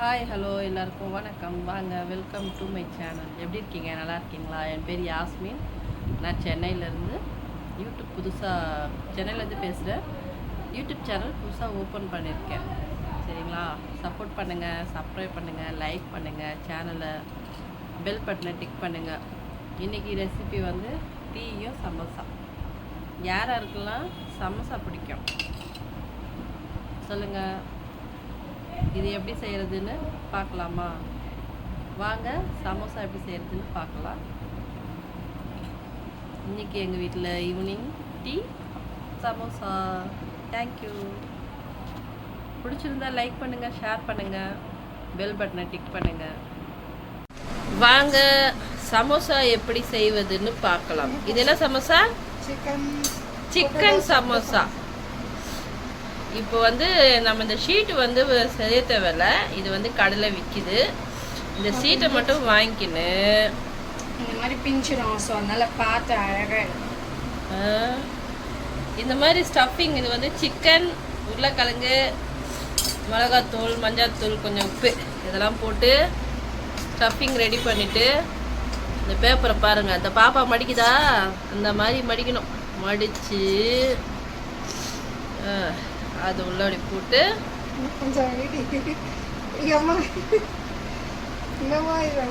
Hi hello எல்லாருக்கும் வணக்கம். வாங்க வெல்கம் டு மை சேனல் எப்படி இருக்கீங்க? நல்லா இருக்கீங்களா? என் பேர் யாஸ்மின். நான் சென்னையிலேருந்து யூடியூப் புதுசாக சென்னையிலேருந்து பேசுகிறேன் யூடியூப் சேனல் புதுசாக ஓப்பன் பண்ணியிருக்கேன் சரிங்களா? சப்போர்ட் பண்ணுங்கள் சப்ஸ்கிரைப் பண்ணுங்கள் லைக் பண்ணுங்கள் சேனலை பெல் பட்டனை டிக் பண்ணுங்கள் இன்றைக்கி ரெசிபி வந்து டீயும் சமோசா. யார் சமோசா பிடிக்கும்? சொல்லுங்கள் இது எப்படி செய்கிறதுன்னு பார்க்கலாமா? வாங்க சமோசா எப்படி செய்கிறதுன்னு பார்க்கலாம். இன்றைக்கி எங்கள் வீட்டில் evening tea samosa. Thank you பிடிச்சிருந்தா லைக் பண்ணுங்கள் ஷேர் பண்ணுங்கள் பெல் பட்டனை டிக் பண்ணுங்கள் வாங்க சமோசா எப்படி செய்வதுன்னு பார்க்கலாம். இது என்ன சமோசா? Chicken chicken samosa. இப்போ வந்து நம்ம இந்த ஷீட்டு வந்து செய்ய தேவையில்ல இது வந்து கடையில் விற்கிது இந்த சீட்டை மட்டும் வாங்கிக்கின்னு. இந்த மாதிரி பிஞ்சிடும் ஸோ அதனால பார்த்து அழகாக ஆ, இந்த மாதிரி ஸ்டஃபிங் இது வந்து சிக்கன் உருளைக்கிழங்கு மிளகாத்தூள் மஞ்சாத்தூள் கொஞ்சம் உப்பு இதெல்லாம் போட்டு ஸ்டஃபிங் ரெடி பண்ணிவிட்டு இந்த பேப்பரை பாருங்கள் அந்த பாப்பா மடிக்குதா? அந்த மாதிரி மடிக்கணும். மடித்து அது போட்டு ஏம்மா இல்லைம்மா இதை.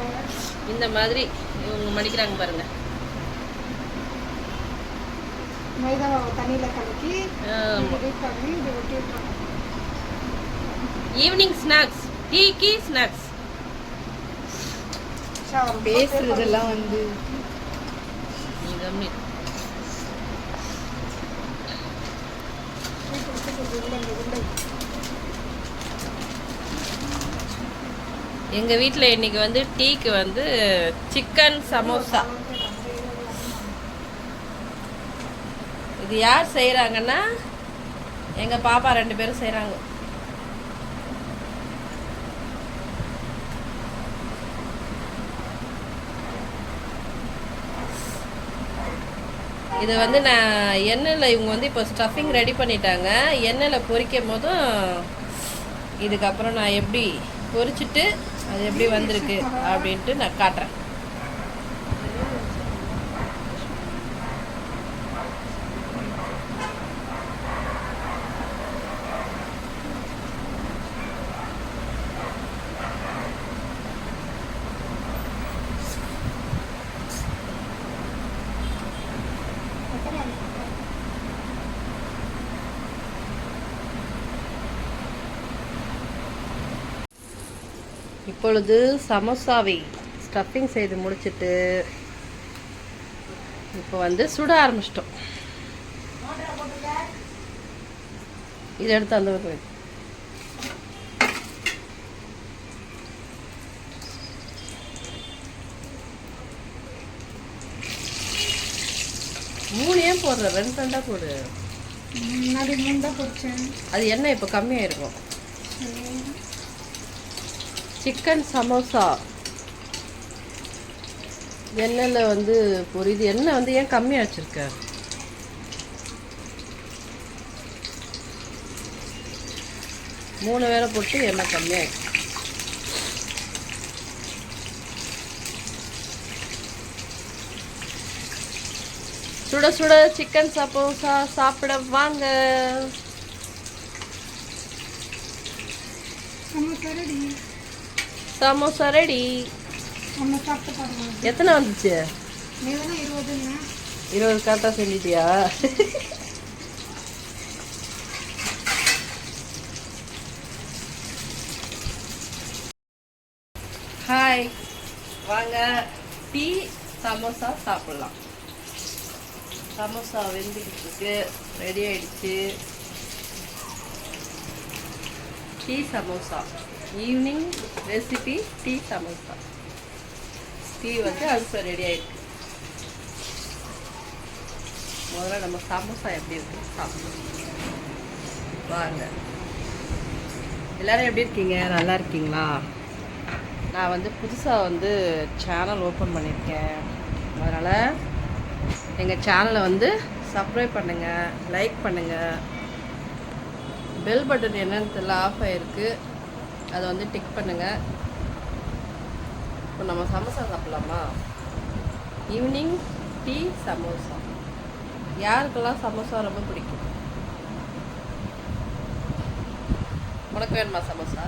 இந்த மாதிரி இவங்க மடிக்கிறாங்க பாருங்க. ஈவினிங் ஸ்நாக்ஸ் டீக்கு ஸ்நாக்ஸ் பேசுறதெல்லாம் வந்து எங்க வீட்டில் இன்னைக்கு வந்து டீக்கு வந்து சிக்கன் சமோசா இது யார் செய்கிறாங்கன்னா எங்க பாப்பா ரெண்டு பேரும் செய்கிறாங்க இது வந்து நான் எண்ணெயில் இவங்க வந்து இப்போ ஸ்டஃபிங் ரெடி பண்ணிட்டாங்க. எண்ணெயில் பொரிக்கும் போதும் இதுக்கப்புறம் நான் எப்படி பொரிச்சிட்டு அது எப்படி வந்திருக்கு அப்படின்ட்டு நான் காட்டுறேன். இப்பொழுது சமோசாவை ஸ்டஃபிங் செய்து முடிச்சிட்டு இப்போ வந்து சுட ஆரம்பிச்சிட்டோம். இதை எடுத்து அந்த பக்கம். மூணு ஏன் போடுற? ரெண்டு ரெண்டா போடு. முன்னாடி மூணு தான் பொரிச்சேன் அது என்ன? இப்போ கம்மியாயிருக்கும். சிக்கன் சமோசா. எண்ணெயில் வந்து பொரியுது. எண்ணெய் வந்து ஏன் கம்மியாக வச்சுருக்க மூணு வேளை போட்டு எண்ணெய் கம்மியாக சுட சுட சிக்கன் சமோசா சாப்பிட வாங்க. சமோசா ரெடி. சமோசா ரெடி எத்தனை வந்துச்சு? இருபது கரெக்டாக செஞ்சிட்டியா ஹாய் வாங்க. டீ சமோசா சாப்பிட்லாம். சமோசா வெந்துக்கிட்டு இருக்கு ரெடி ஆயிடுச்சு. Tea samosa. Evening recipe tea samosa tea வந்து அடுப்பு ரெடி ஆயிருக்கு. முதல்ல நம்ம சமோசா எப்படி இருக்கு சாப்பிடுவோம் வாங்க. எல்லாரும் எப்படி இருக்கீங்க? நல்லா இருக்கீங்களா? நான் வந்து புதுசாக வந்து சேனல் ஓப்பன் பண்ணியிருக்கேன். அதனால் எங்கள் சேனலை வந்து சப்ஸ்கிரைப் பண்ணுங்கள் லைக் பண்ணுங்கள் பெல் பட்டன் என்னன்னு தெரியல ஆஃப் ஆகிருக்கு அதை வந்து டிக் பண்ணுங்கள் இப்போ நம்ம சமோசா சாப்பிட்லாமா? Evening tea samosa. யாருக்கெல்லாம் சமோசா ரொம்ப பிடிக்கும்? உனக்கு வேணுமா சமோசா?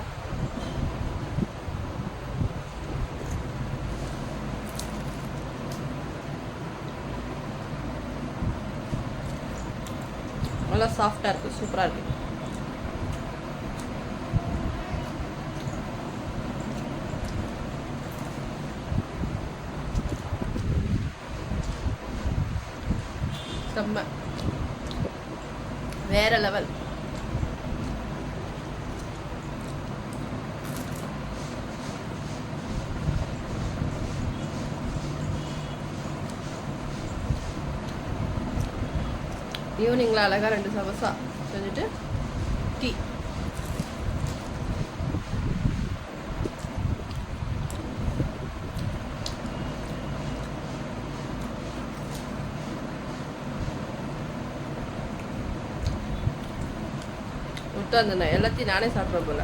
நல்லா சாஃப்டாக இருக்குது சூப்பராக இருக்குது செம்ம வேற லெவல் ஈவினிங்கில் அழகாக ரெண்டு சமோசா செஞ்சுட்டு டீ. விட்டு அந்த எல்லாத்தையும் நானே சாப்பிட்ற போல.